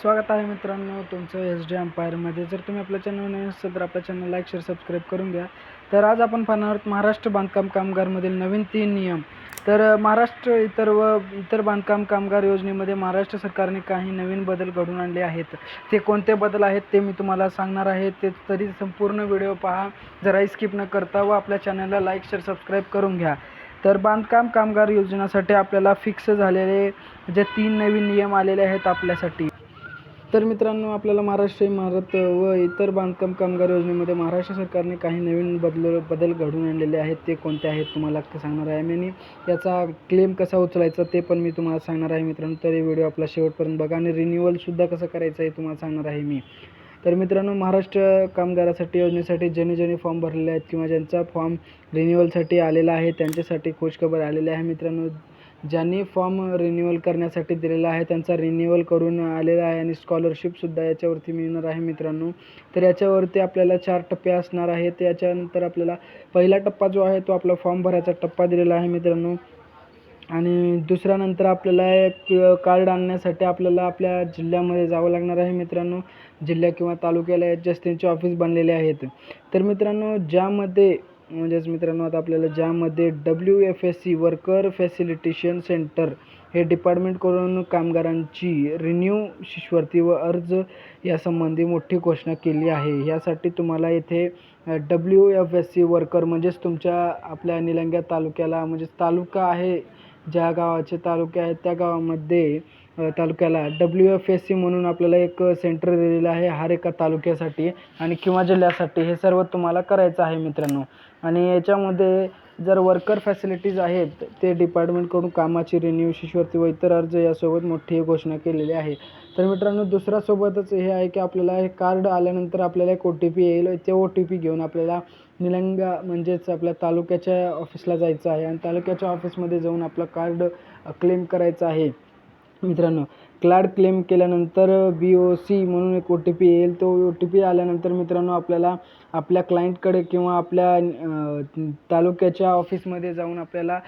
स्वागत आहे मित्रांनो तुमचं एस डी अंपायरमध्ये जर तुम्ही आपल्या चॅनल नवीन असाल तर आपल्या चॅनल लाईक शेअर सबस्क्राईब करून घ्या. तर आज आपण पाहणार आहोत महाराष्ट्र बांधकाम कामगारमधील नवीन तीन नियम. तर महाराष्ट्र इतर व इतर बांधकाम कामगार योजनेमध्ये महाराष्ट्र सरकारने काही नवीन बदल घडून आणले आहेत. ते कोणते बदल आहेत ते मी तुम्हाला सांगणार आहे. ते तरी संपूर्ण व्हिडिओ पहा. जराही स्किप न करता व आपल्या चॅनलला लाईक शेअर सबस्क्राईब करून घ्या. तर बांधकाम कामगार योजनेसाठी आपल्याला फिक्स झालेले जे तीन नवीन नियम आलेले आहेत आपल्यासाठी. तर मित्रांनो आपल्याला महाराष्ट्र इमारत व इतर बांधकाम कामगार योजनेमध्ये महाराष्ट्र सरकारने काही नवीन बदल बदल घडून आणलेले आहेत ते कोणते आहेत तुम्हाला सांगणार आहे मी आणि याचा क्लेम कसा उचलायचा ते पण मी तुम्हाला सांगणार आहे मित्रांनो. तर हे व्हिडिओ आपला शेवटपर्यंत बघा आणि रिन्युअलसुद्धा कसं करायचं आहे तुम्हाला सांगणार आहे मी. तर मित्रांनो महाराष्ट्र कामगारासाठी योजनेसाठी ज्यांनी ज्यांनी फॉर्म भरलेले आहेत किंवा ज्यांचा फॉर्म रिन्युअलसाठी आलेला आहे त्यांच्यासाठी खुशखबर आलेली आहे मित्रांनो. ज्यांनी फॉर्म रिन्युअल करण्यासाठी दिलेला आहे त्यांचा रिन्युअल करून आलेला आहे आणि स्कॉलरशिपसुद्धा याच्यावरती मिळणार आहे मित्रांनो. तर याच्यावरती आपल्याला चार टप्पे असणार आहेत. याच्यानंतर आपल्याला पहिला टप्पा जो आहे तो आपला फॉर्म भरायचा टप्पा दिलेला आहे मित्रांनो. आणि दुसऱ्या नंतर आपल्याला एक कार्ड आणण्यासाठी आपल्याला आपल्या जिल्ह्यामध्ये जावं लागणार आहे मित्रांनो. जिल्हा किंवा तालुक्याला याच्याच त्यांचे ऑफिस बनलेले आहेत. तर मित्रांनो ज्यामध्ये म्हणजेच मित्रांनो आता आपल्याला ज्यामध्ये W F S C worker facilitation centre हे डिपार्टमेंटकडून कामगारांची रिन्यू शिष्यवृत्ती व अर्ज यासंबंधी मोठी घोषणा केली आहे. यासाठी तुम्हाला येथे W F S C worker म्हणजेच तुमच्या आपल्या निलंग्या तालुक्याला म्हणजेच तालुका आहे ज्या गावाचे तालुके आहेत त्या गावामध्ये तालुक्याला. डब्ल्यू एफ एस सी म्हणून आपल्याला एक सेंटर दिलेलं आहे हर एका तालुक्यासाठी आणि किंवा जिल्ह्यासाठी. हे सर्व तुम्हाला करायचं आहे मित्रांनो. आणि याच्यामध्ये जर वर्कर फॅसिलिटीज आहेत ते डिपार्टमेंटकडून कामाची रिन्यू शिष्यवृत्ती व इतर अर्ज यासोबत मोठी घोषणा केलेली आहे. तर मित्रांनो दुसऱ्यासोबतच हे आहे की आपल्याला हे कार्ड आल्यानंतर आपल्याला एक ओ टी पी येईल. ते ओ टी पी घेऊन आपल्याला निलंगा म्हणजेच आपल्या तालुक्याच्या ऑफिसला जायचं आहे. आणि तालुक्याच्या ऑफिसमध्ये जाऊन आपलं कार्ड क्लेम करायचं आहे. मित्रांनो क्लाड क्लेम केल्यानंतर बी ओ सी म्हणून एक ओ टी पी येईल. तो ओ टी पी आल्यानंतर मित्रांनो आपल्याला आपल्या क्लायंटकडे किंवा आपल्या तालुक्याच्या ऑफिसमध्ये जाऊन आपल्याला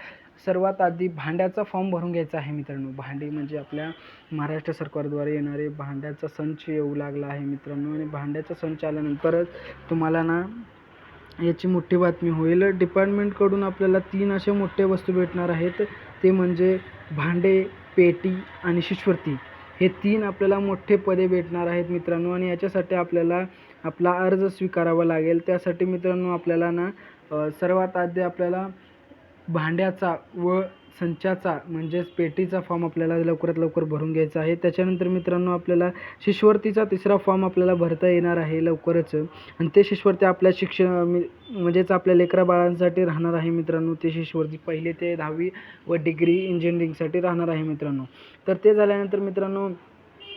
सर्वात आधी भांड्याचा फॉर्म भरून घ्यायचा आहे मित्रांनो. भांडी म्हणजे आपल्या महाराष्ट्र सरकारद्वारे येणारे भांड्याचा संच येऊ लागला आहे मित्रांनो. आणि भांड्याचा संच आल्यानंतरच तुम्हाला ना याची मोठी बातमी होईल. डिपार्टमेंटकडून आपल्याला तीन असे मोठे वस्तू भेटणार आहेत. ते म्हणजे भांडे पेटी आणि शिष्यवृत्ती हे तीन आपल्याला मोठे पदे भेटणार आहेत मित्रांनो. आणि याच्यासाठी आपल्याला आपला अर्ज स्वीकारावा लागेल. त्यासाठी मित्रांनो आपल्याला ना सर्वात आधी आपल्याला भांड्याचा व संचाचा म्हणजेच पेटीचा फॉर्म आपल्याला लवकरात लवकर भरून घ्यायचा आहे. त्याच्यानंतर मित्रांनो आपल्याला शिष्यवृत्तीचा तिसरा फॉर्म आपल्याला भरता येणार आहे लवकरच. आणि ते शिष्यवृत्ती आपल्या शिक्षण म्हणजेच आपल्या लेकरा बाळांसाठी राहणार आहे मित्रांनो. ते शिष्यवृत्ती पहिले ते दहावी व डिग्री इंजिनिअरिंगसाठी राहणार आहे मित्रांनो. तर ते झाल्यानंतर मित्रांनो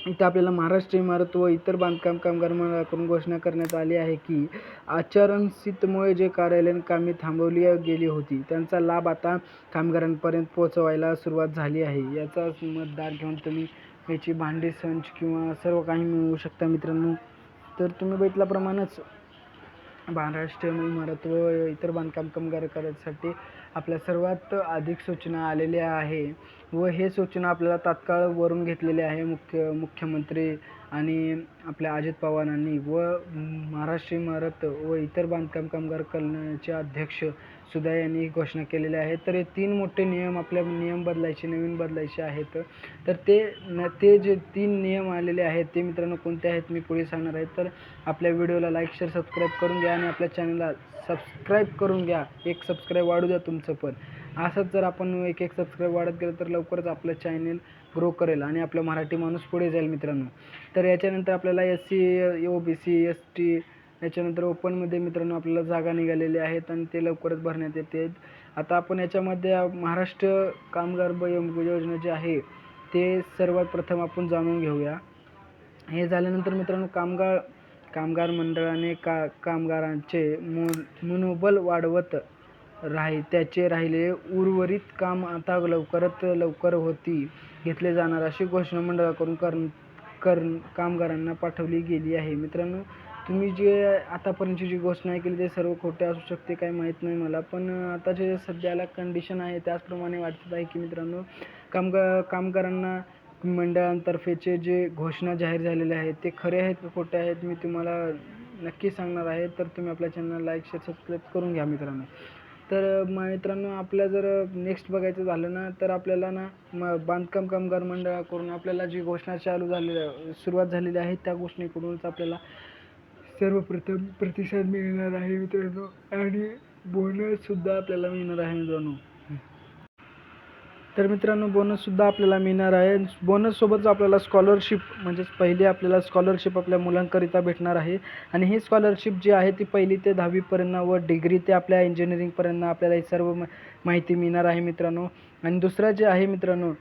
इथं आपल्याला महाराष्ट्र इमारत व इतर बांधकाम कामगार मंडळाकडून घोषणा करण्यात आली आहे की आचरणसितमुळे जे कार्यालयीन कामे थांबवली गेली होती त्यांचा लाभ आता कामगारांपर्यंत पोहोचवायला सुरुवात झाली आहे. याचा मतदार घेऊन तुम्ही याची भांडी संच किंवा सर्व काही मिळवू शकता मित्रांनो. तर तुम्ही बघितल्याप्रमाणेच महाराष्ट्र इमारत व इतर बांधकाम कामगार करायसाठी आपल्या सर्वात अधिक सूचना आलेल्या आहे व हे सूचना आपल्याला तात्काळ वरून घेतलेले आहे मुख्य मुख्यमंत्री आणि आपल्या अजित पवारांनी व महाराष्ट्र इमारत व इतर बांधकाम कामगार कल्याणाचे अध्यक्ष सुद्धा यांनी घोषणा केलेली आहे तर हे तीन मोठे नियम आपल्या नियम बदलायचे नवीन बदलायचे आहेत. तर ते न ते जे तीन नियम आलेले आहेत ते मित्रांनो कोणते आहेत मी पुढे सांगणार आहे. तर आपल्या व्हिडिओला लाईक शेअर सबस्क्राईब करून घ्या आणि आपल्या चॅनलला सबस्क्राईब करून घ्या. एक सबस्क्राईब वाढू द्या तुमचं पण. असंच जर आपण एक एक सबस्क्राईब वाढत गेलं तर लवकरच आपलं चॅनल ग्रो करेल आणि आपला मराठी माणूस पुढे जाईल मित्रांनो. तर याच्यानंतर आपल्याला S C O B C S T याच्यानंतर ओपनमध्ये मित्रांनो आपल्याला जागा निघालेल्या आहेत आणि ते लवकरच भरण्यात येते. आता आपण याच्यामध्ये महाराष्ट्र कामगार योजना जे आहे ते सर्वात प्रथम आपण जाणून घेऊया. हे झाल्यानंतर मित्रांनो कामगार कामगार मंडळाने का कामगारांचे मो मनोबल वाढवत राही त्याचे राहिले उर्वरित काम आता लवकरात लवकर होती घेतले जाणार अशी घोषणा मंडळाकडून कर करण कामगारांना पाठवली गेली आहे. मित्रांनो तुम्ही जे आतापर्यंतची जी घोषणा केली ते सर्व खोटे असू शकते काही माहीत नाही मला. पण आता जे सध्याला कंडिशन आहे त्याचप्रमाणे वाटत आहे की मित्रांनो कामगार कामगारांना मंडळांतर्फेचे जे घोषणा जाहीर झालेले आहेत ते खरे आहेत का खोटे आहेत मी तुम्हाला नक्की सांगणार आहे. तर तुम्ही आपल्या चॅनल लाईक शेअर सबस्क्राईब करून घ्या मित्रांनो. तर मित्रांनो आपल्या जर नेक्स्ट बघायचं झालं ना तर आपल्याला ना म बांधकाम कामगार मंडळाकडून आपल्याला जी घोषणा चालू झालेल्या सुरुवात झालेली आहे त्या घोषणेकडूनच आपल्याला सर्वप्रथम प्रतिसाद मिळणार आहे मित्रांनो. आणि बोनससुद्धा आपल्याला मिळणार आहे मित्रांनो. तर मित्रांनो बोनससुद्धा आपल्याला मिळणार आहे. बोनससोबतच आपल्याला स्कॉलरशिप म्हणजेच पहिली आपल्याला स्कॉलरशिप आपल्या मुलांकरिता भेटणार आहे. आणि ही स्कॉलरशिप जी आहे ती पहिली ते दहावीपर्यंत व डिग्री ते आपल्या इंजिनिअरिंगपर्यंत आपल्याला ही सर्व माहिती मिळणार आहे मित्रांनो. आणि दुसरं जे आहे मित्रांनो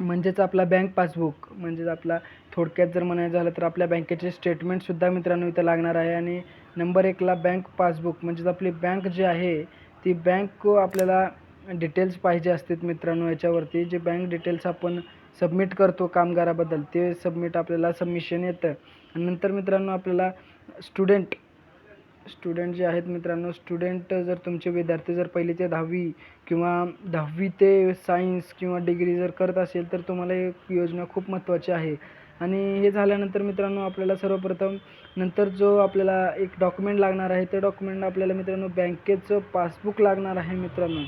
म्हणजेच आपला बँक पासबुक म्हणजेच आपला थोडक्यात जर म्हणायचं झालं तर आपल्या बँकेचे स्टेटमेंटसुद्धा मित्रांनो इथं लागणार आहे. आणि नंबर एकला बँक पासबुक म्हणजेच आपली बँक जी आहे ती बँक आपल्याला डिटेल्स पाहिजे असतात मित्रांनो याच्यावरती. जे बँक डिटेल्स आपण सबमिट करतो कामगाराबद्दल ते सबमिट आपल्याला सबमिशन येतं. आणि नंतर मित्रांनो आपल्याला स्टुडंट स्टुडंट जे आहेत मित्रांनो स्टुडंट जर तुमचे विद्यार्थी जर पहिली ते दहावी किंवा दहावी ते सायन्स किंवा डिग्री जर करत असेल तर तुम्हाला एक योजना खूप महत्त्वाची आहे. आणि हे झाल्यानंतर मित्रांनो आपल्याला सर्वप्रथम नंतर जो आपल्याला एक डॉक्युमेंट लागणार आहे ते डॉक्युमेंट आपल्याला मित्रांनो बँकेचं पासबुक लागणार आहे मित्रांनो.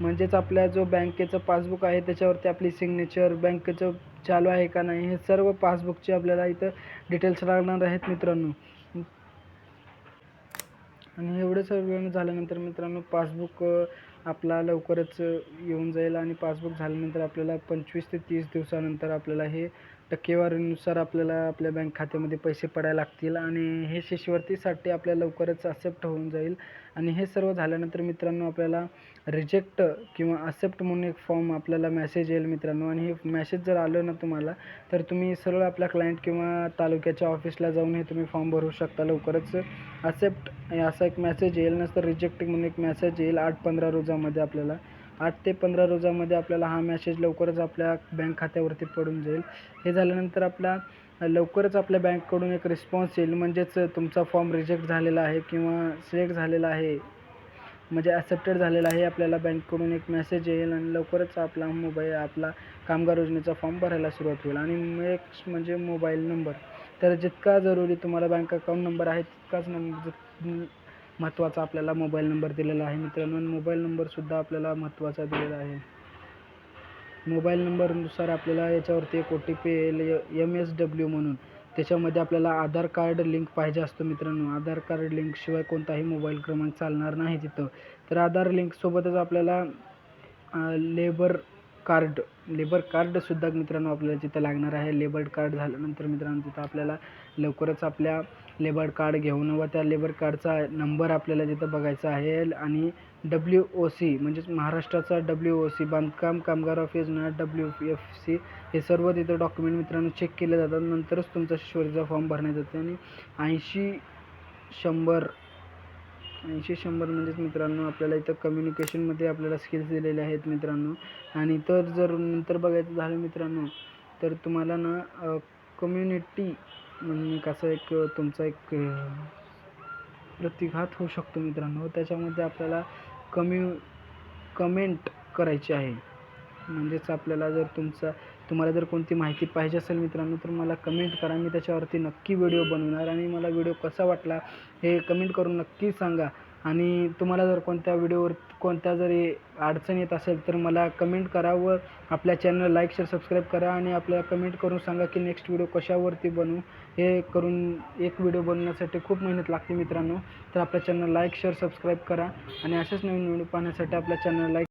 म्हणजेच आपल्या जो बँकेचं पासबुक आहे त्याच्यावरती आपली सिग्नेचर बँकेचं चालू आहे का नाही हे सर्व पासबुकचे आपल्याला इथं डिटेल्स लागणार आहेत मित्रांनो. आणि एवढं सर्व झाल्यानंतर मित्रांनो पासबुक आपला लवकरच येऊन जाईल आणि पासबुक झाल्यानंतर आपल्याला पंचवीस ते तीस दिवसानंतर आपल्याला हे टक्केवारीनुसार आपल्याला आपल्या बँक खात्यामध्ये पैसे पडायला लागतील आणि हे शिष्यवृत्तीसाठी आपल्या लवकरच ॲक्सेप्ट होऊन जाईल. आणि हे सर्व झाल्यानंतर मित्रांनो आपल्याला रिजेक्ट किंवा ॲक्सेप्ट म्हणून एक फॉर्म आपल्याला मेसेज येईल मित्रांनो. आणि हे मॅसेज जर आलं ना तुम्हाला तर तुम्ही सरळ आपल्या क्लायंट किंवा तालुक्याच्या ऑफिसला जाऊन हे तुम्ही फॉर्म भरू शकता. लवकरच ॲक्सेप्ट असा एक मॅसेज येईल. नसतर रिजेक्ट म्हणून एक मेसेज येईल. आठ पंधरा रोजामध्ये आपल्याला आठ ते पंधरा रोजामध्ये आपल्याला हा मॅसेज लवकरच आपल्या बँक खात्यावरती पडून जाईल. हे झाल्यानंतर आपला लवकरच आपल्या बँककडून एक रिस्पॉन्स येईल. म्हणजेच तुमचा फॉर्म रिजेक्ट झालेला आहे किंवा सिलेक्ट झालेला आहे म्हणजे ॲक्सेप्टेड झालेला आहे आपल्याला बँककडून एक मेसेज येईल आणि लवकरच आपला मोबाईल आपला कामगार योजनेचा फॉर्म भरायला सुरुवात होईल. आणि नेक्स्ट म्हणजे मोबाईल नंबर तर जितका जरुरी तुम्हाला बँक अकाउंट नंबर आहे तितकाच नंबर महत्त्वाचा आपल्याला मोबाईल नंबर दिलेला आहे. मित्रांनो मोबाईल नंबरसुद्धा आपल्याला महत्त्वाचा दिलेला आहे. मोबाईल नंबरनुसार आपल्याला याच्यावरती एक ओ टी पी येईल एम एस डब्ल्यू म्हणून त्याच्यामध्ये आपल्याला आधार कार्ड लिंक पाहिजे असतो मित्रांनो. आधार कार्ड लिंकशिवाय कोणताही मोबाईल क्रमांक चालणार नाही तिथं. तर आधार लिंकसोबतच आपल्याला लेबर कार्ड लेबर कार्डसुद्धा मित्रांनो आपल्याला जिथं लागणार आहे. लेबर कार्ड झाल्यानंतर मित्रांनो तिथं आपल्याला लवकरच आपल्या लेबर कार्ड घेऊन व त्या लेबर कार्डचा नंबर आपल्याला तिथं बघायचा आहे आणि डब्ल्यू ओ सी म्हणजेच महाराष्ट्राचा डब्ल्यू ओ सी बांधकाम कामगार ऑफ योजना डब्ल्यू एफ सी हे सर्व तिथं डॉक्युमेंट मित्रांनो चेक केले जातात. नंतरच तुमचा शिष्यवृत्तीचा फॉर्म भरण्यात येतो आणि ऐंशी शंभर ऐंशी शंभर म्हणजेच मित्रांनो आपल्याला इथं कम्युनिकेशनमध्ये आपल्याला स्किल्स दिलेले आहेत मित्रांनो. आणि तर जर नंतर बघायचं झालं मित्रांनो तर तुम्हाला ना कम्युनिटी म्हणून कसं एक तुमचा एक प्रतिघात होऊ शकतो मित्रांनो. त्याच्यामध्ये आपल्याला कम्यू कमेंट करायची आहे. म्हणजेच आपल्याला जर तुमचा तुम्हाला जर कोणती माहिती पाहिजे असेल मित्रांनो तर मला कमेंट करा. मी त्याच्यावरती नक्की व्हिडिओ बनवणार आणि मला व्हिडिओ कसा वाटला हे कमेंट करून नक्की सांगा. आणि तुम्हाला जर कोणत्या व्हिडिओवर कोणत्या जरी अडचण येत असेल तर मला कमेंट करा व आपल्या चॅनल लाईक शेअर सबस्क्राईब करा आणि आपल्याला कमेंट करून सांगा की नेक्स्ट व्हिडिओ कशावरती बनवू हे करून एक व्हिडिओ बनवण्यासाठी खूप मेहनत लागते मित्रांनो. तर आपल्या चॅनल लाईक शेअर सबस्क्राईब करा. आणि असेच नवीन व्हिडिओ पाहण्यासाठी आपल्या चॅनल लाईक